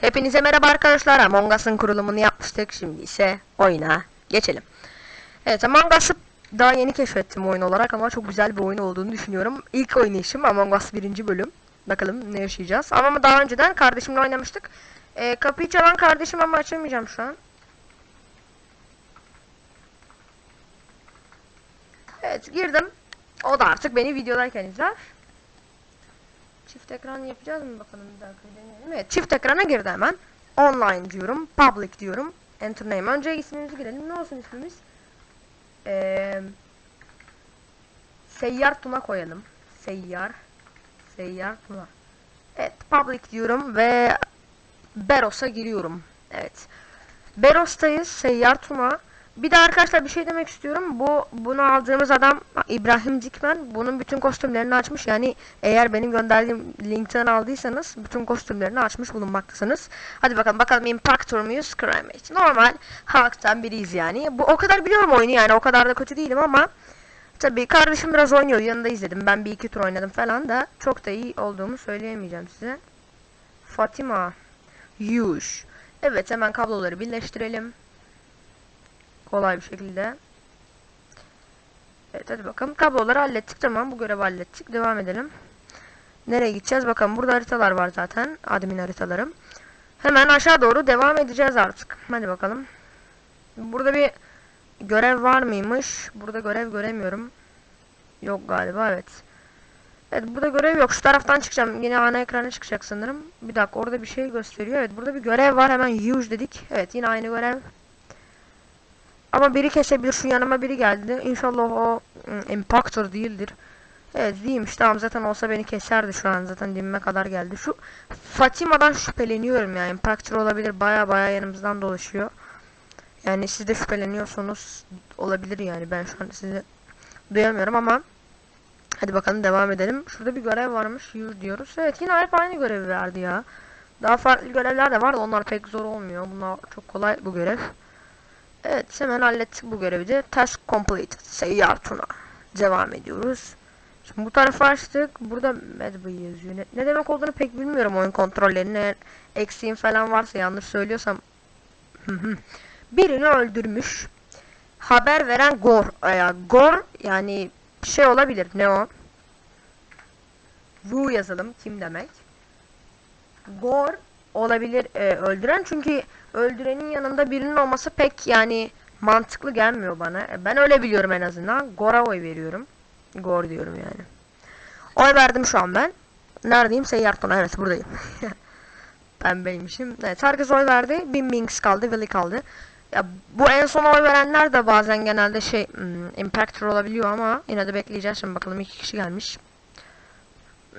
Hepinize merhaba arkadaşlar. Among Us'ın kurulumunu yapmıştık. Şimdi ise oyuna geçelim. Evet Among Us'ı daha yeni keşfettim oyun olarak ama çok güzel bir oyun olduğunu düşünüyorum. İlk oynayışım Among Us birinci bölüm. Bakalım ne yaşayacağız. Ama daha önceden kardeşimle oynamıştık. Ee, kapıyı çalan kardeşim ama açamayacağım şu an. Evet girdim. O da artık beni videodayken izler. Çift ekran yapacağız mı bakalım bir dakika deneyelim. Evet çift ekrana girdi hemen. Online diyorum. Public diyorum. Enter name. Önce ismimizi girelim. Ne olsun ismimiz? Ee, Seyyar Tuna koyalım. Seyyar. Seyyar Tuna. Evet public diyorum ve Beros'a giriyorum. Evet. Beros'tayız. Seyyar Tuna. Bir de arkadaşlar bir şey demek istiyorum. Bu bunu aldığımız adam İbrahim Dikmen. Bunun bütün kostümlerini açmış. Yani eğer benim gönderdiğim linkten aldıysanız bütün kostümlerini açmış bulunmaktasınız. Hadi bakalım bakalım Impactor muyuz? Scramage. Normal halktan biriyiz yani. Bu o kadar biliyorum oyunu yani. O kadar da kötü değilim ama Tabii kardeşim biraz oynuyor. Yanında izledim. Ben bir iki tur oynadım falan da çok da iyi olduğumu söyleyemeyeceğim size. Fatima. Yuş. Evet hemen kabloları birleştirelim. Kolay bir şekilde. Evet hadi bakalım. Kabloları hallettik. Tamam bu görevi hallettik. Devam edelim. Nereye gideceğiz? Bakalım burada haritalar var zaten. Admin haritalarım. Hemen aşağı doğru devam edeceğiz artık. Hadi bakalım. Burada bir görev var mıymış? Burada görev göremiyorum. Yok galiba evet. Evet burada görev yok. Şu taraftan çıkacağım. Yine ana ekrana çıkacak sanırım. Bir dakika orada bir şey gösteriyor. Evet burada bir görev var. Hemen use dedik. Evet yine aynı görev. Ama biri kesebilir. Şu yanıma biri geldi. İnşallah o ım, impactor değildir. Evet değilmiş. Tamam zaten olsa beni keserdi şu an. Zaten dibime kadar geldi. Şu Fatima'dan şüpheleniyorum ya. Impactor olabilir. Baya baya yanımızdan dolaşıyor. Yani siz de şüpheleniyorsunuz. Olabilir yani. Ben şu an sizi duyamıyorum ama Hadi bakalım devam edelim. Şurada bir görev varmış. Yürü diyoruz. Evet yine hep aynı görevi verdi ya. Daha farklı görevler de var da onlar pek zor olmuyor. Bunlar çok kolay bu görev. Evet hemen hallettik bu görevi de. Task complete. Seyyar Tuna. Devam ediyoruz. Şimdi bu tarafa açtık. Burada Medbay yazıyor. Ne, ne demek olduğunu pek bilmiyorum oyun kontrollerine. Eksiğim falan varsa yanlış söylüyorsam. Birini öldürmüş. Haber veren Gor. Ya, Gor yani şey olabilir. Ne o? Ru yazalım. Kim demek? Gor olabilir e, öldüren çünkü öldürenin yanında birinin olması pek yani mantıklı gelmiyor bana. E, ben öyle biliyorum en azından. Gor'a oy veriyorum. Gor diyorum yani. Oy verdim şu an ben. Neredeyim? Seyyar Tuna. Evet buradayım. Pembeymişim. Evet herkes oy verdi. Bim Binks kaldı. Willy kaldı. Ya bu en son oy verenler de bazen genelde şey hmm, impactor olabiliyor ama yine de bekleyeceğiz şimdi bakalım iki kişi gelmiş.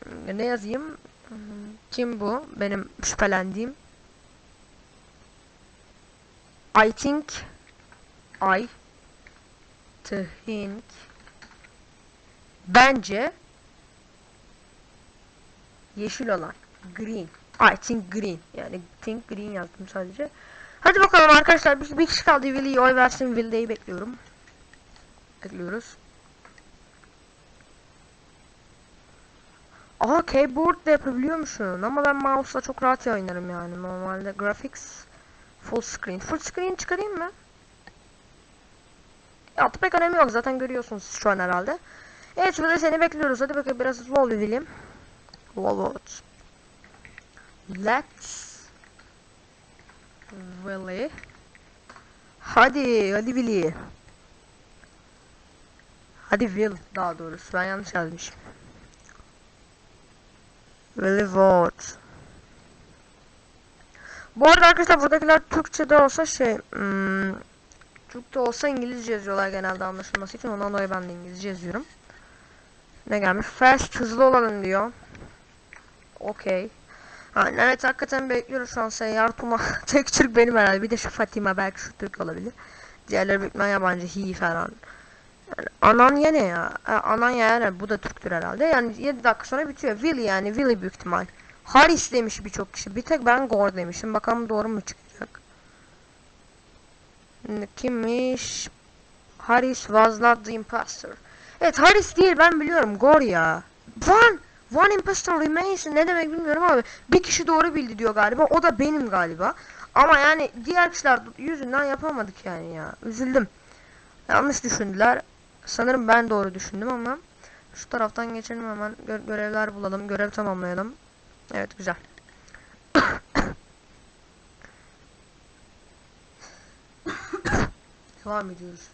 Hmm, Ne yazayım? Hmm, Kim bu? Benim şüphelendiğim. I think I think bence yeşil olan green. I think green. Yani think green yazdım sadece. Hadi bakalım arkadaşlar bir, kişi kaldı Will'yi oy versin Will'deyi bekliyorum. Bekliyoruz. Aa keyboard da yapabiliyormuşsun ama ben mouse'la çok rahat oynarım yani normalde graphics full screen. Full screen çıkarayım mı? Ya pek önemi yok zaten görüyorsunuz şu an herhalde. Evet şimdi seni bekliyoruz hadi bakalım biraz hızlı ol William. Wallet. Let's Willy. Hadi, hadi Willy. Hadi Will daha doğrusu ben yanlış yazmışım. Willy Vote. Bu arada arkadaşlar buradakiler Türkçe'de olsa şey hmm, Türkçe olsa İngilizce yazıyorlar genelde anlaşılması için ondan dolayı ben de İngilizce yazıyorum. Ne gelmiş? Fast hızlı olalım diyor. Okey. Ha, evet hakikaten bekliyoruz şu an seyyar Tuna. Tek Türk benim herhalde. Bir de şu Fatima belki şu Türk olabilir. Diğerleri büyük yabancı. Hi falan. Yani Ananya ne ya? Ha, Ananya yani bu da Türktür herhalde. Yani 7 dakika sonra bitiyor. Willy yani Willy büyük ihtimal. Haris demiş birçok kişi. Bir tek ben Gore demişim. Bakalım doğru mu çıkacak? Kimmiş? Haris was not the imposter. Evet Haris değil ben biliyorum. Gore ya. Lan! One imposter remains ne demek bilmiyorum ama bir kişi doğru bildi diyor galiba. O da benim galiba. Ama yani diğer kişiler yüzünden yapamadık yani ya. Üzüldüm. Yanlış düşündüler. Sanırım ben doğru düşündüm ama şu taraftan geçelim hemen Gö- görevler bulalım. Görev tamamlayalım. Evet güzel. Devam ediyoruz.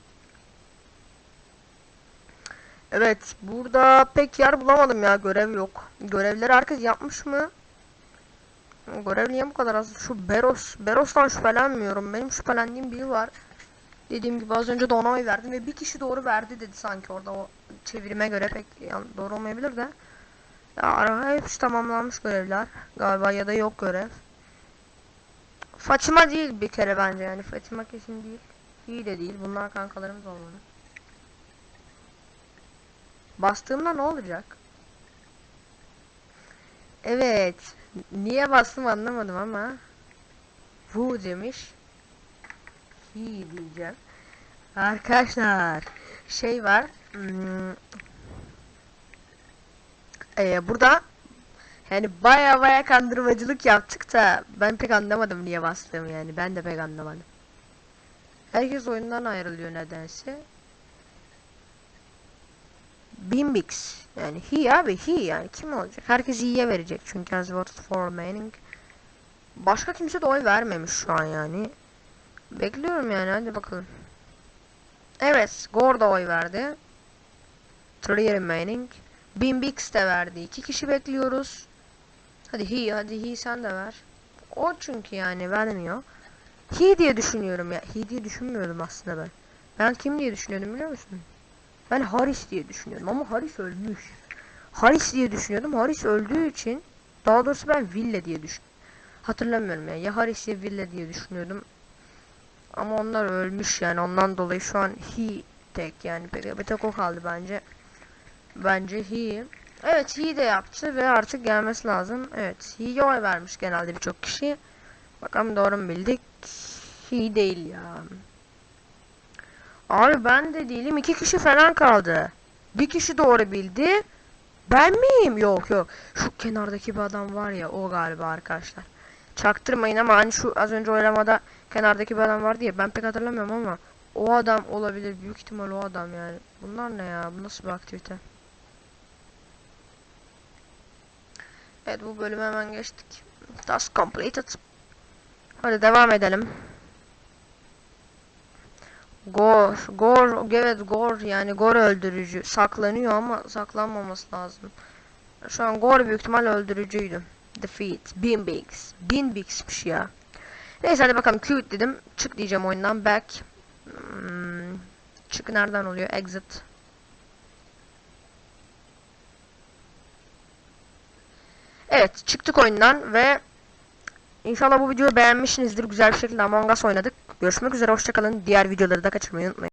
Evet, burada pek yer bulamadım ya. Görev yok. Görevleri herkes yapmış mı? Görev niye bu kadar az? Şu Beros, Beros'tan şüphelenmiyorum. Benim şüphelendiğim biri var. Dediğim gibi az önce de ona oy verdim ve bir kişi doğru verdi dedi sanki orada o çevirime göre pek yan- doğru olmayabilir de. Ya hepsi tamamlanmış görevler galiba ya da yok görev. Fatima değil bir kere bence yani Fatima kesin değil. İyi de değil. Bunlar kankalarımız olmalı. Bastığımda ne olacak? Evet. Niye bastım anlamadım ama. Bu demiş. İyi diyeceğim. Arkadaşlar. Şey var. Hmm, ee, burada yani baya baya kandırmacılık yaptık da ben pek anlamadım niye bastığımı yani. Ben de pek anlamadım. Herkes oyundan ayrılıyor nedense. Bimbix. Yani he abi he yani kim olacak? Herkes he'ye verecek çünkü as voted for remaining. Başka kimse de oy vermemiş şu an yani. Bekliyorum yani hadi bakalım. Evet Gore da oy verdi. Three remaining. Bimbix de verdi. İki kişi bekliyoruz. Hadi he hadi he sen de ver. O çünkü yani vermiyor. He diye düşünüyorum ya. He diye düşünmüyordum aslında ben. Ben kim diye düşünüyordum biliyor musun? Ben Haris diye düşünüyordum ama Haris ölmüş. Haris diye düşünüyordum. Haris öldüğü için daha doğrusu ben Ville diye düşün. Hatırlamıyorum ya. Ya Haris ya Ville diye düşünüyordum. Ama onlar ölmüş yani ondan dolayı şu an he tek yani bir tek o kaldı bence. Bence he. Evet he de yaptı ve artık gelmesi lazım. Evet he'ye oy vermiş genelde birçok kişi. Bakalım doğru mu bildik? He değil ya. Abi ben de değilim. iki kişi falan kaldı. Bir kişi doğru bildi. Ben miyim? Yok yok. Şu kenardaki bir adam var ya o galiba arkadaşlar. Çaktırmayın ama hani şu az önce oylamada kenardaki bir adam vardı ya ben pek hatırlamıyorum ama o adam olabilir. Büyük ihtimal o adam yani. Bunlar ne ya? Bu nasıl bir aktivite? Evet bu bölümü hemen geçtik. Task completed. Hadi devam edelim. Gor, Gor, evet Gor yani Gor öldürücü saklanıyor ama saklanmaması lazım. Şu an Gor büyük ihtimal öldürücüydü. Defeat, Binbix, Binbix'miş ya. Neyse hadi bakalım quit dedim. Çık diyeceğim oyundan back. Hmm, çık nereden oluyor? Exit. Evet çıktık oyundan ve İnşallah bu videoyu beğenmişsinizdir. Güzel bir şekilde Among Us oynadık. Görüşmek üzere hoşçakalın. Diğer videoları da kaçırmayı unutmayın.